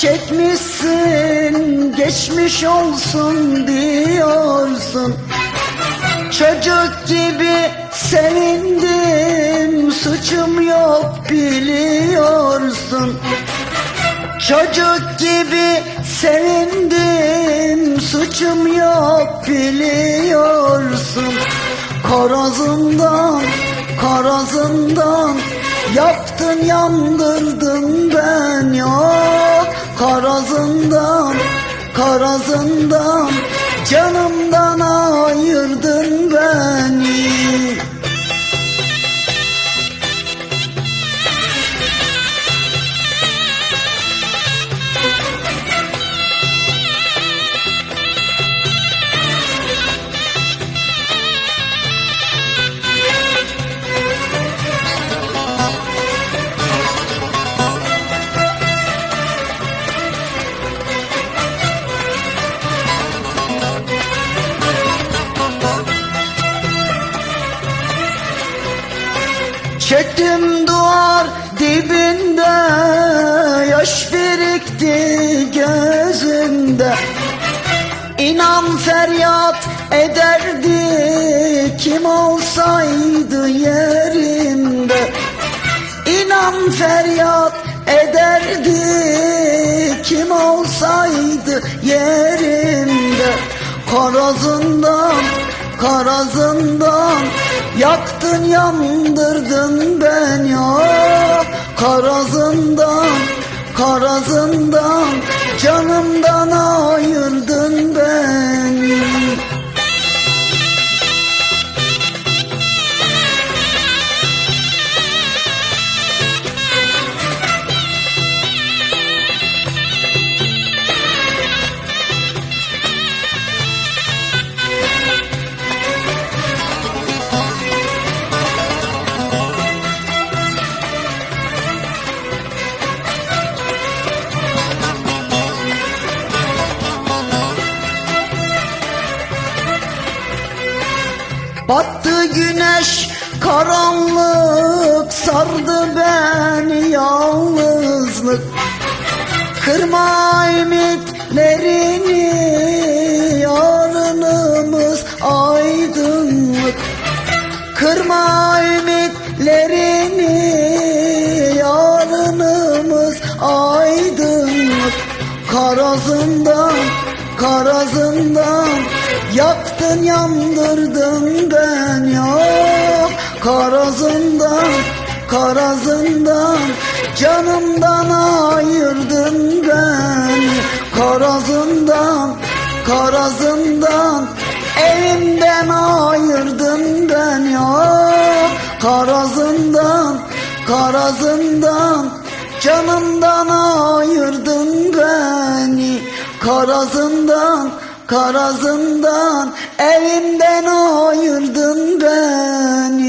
Çekmişsin Geçmiş olsun diyorsun. Çocuk gibi sevindim Suçum yok biliyorsun. Çocuk gibi sevindim Suçum yok biliyorsun. Karazından, karazından Yaktın yandırdın ben yok Karazından, karazından Canımdan ayırdın Çektim duvar dibinde Yaş birikti gözümde. İnan feryat ederdi Kim olsaydı yerimde. İnan feryat ederdi Kim olsaydı yerimde. Karazından, karazından Yaktın yandırdın ben ya Karazından, karazından Canımdan ayırdın Battı güneş karanlık sardı beni yalnızlık. Kırma ümitlerini yarınımız aydınlık. Kırma ümitlerini yarınımız aydınlık. Karazından, karazından Yaktın yandırdın ben yok. Karazından, karazından Canımdan ayırdın beni Karazından, karazından Evimden ayırdın ben yok. Karazından, karazından Canımdan ayırdın beni. Karazından, Karazından evimden ayırdın beni.